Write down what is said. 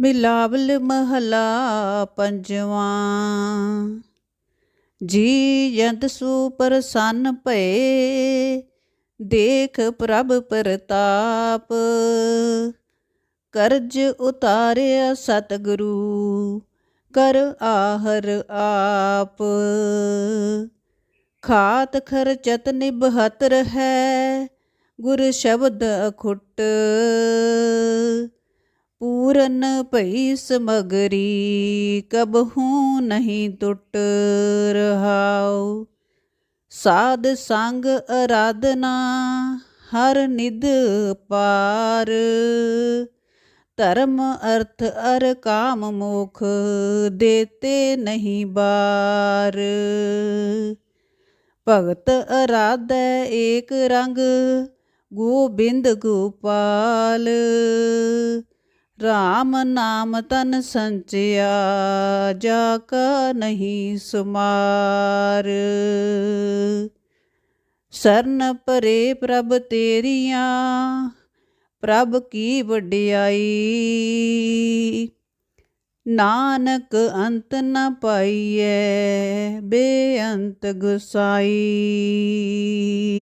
ਮਿਲਾਵਲ ਮਹਲਾ ਪੰਜਵਾਂ। ਜੀ ਜੰਤ ਸੂ ਪ੍ਰਸੰਨ ਭਏ, ਦੇਖ ਪ੍ਰਭ ਪ੍ਰਤਾਪ। ਕਰਜ ਉਤਾਰਿਆ ਸਤਿਗੁਰੂ, ਕਰ ਆਹਰ ਆਪ। ਖਾਤ ਖਰਚਤ ਨਿਬਹਤਰ ਹੈ ਗੁਰ ਸ਼ਬਦ ਅਖੁੱਟ। ਪੂਰਨ ਭਈ ਸਮਗਰੀ ਕਬਹੂ ਨਹੀਂ ਟੁੱਟ ਰਹਾਉ। ਸਾਧ ਸੰਗ ਅਰਾਧਨਾ, ਹਰ ਨਿਧ ਪਾਰ। ਧਰਮ ਅਰਥ ਅਰ ਕਾਮ ਮੋਖ ਦੇਤੇ ਨਹੀਂ ਬਾਰ। ਭਗਤ ਅਰਾਧੈ ਏਕ ਰੰਗ, ਗੋਬਿੰਦ ਗੋਪਾਲ। RAM ਨਾਮ ਤਨ ਸੰਚਿਆ, ਜਾ ਕਾ ਨਹੀਂ ਸੁਮਾਰ। ਸਰਨ ਪਰੇ ਪ੍ਰਭ ਤੇਰੀਆਂ, ਪ੍ਰਭ ਕੀ ਵਡਿਆਈ। ਨਾਨਕ ਅੰਤ ਨ ਪਾਈਐ, ਬੇਅੰਤ ਗੁਸਾਈ।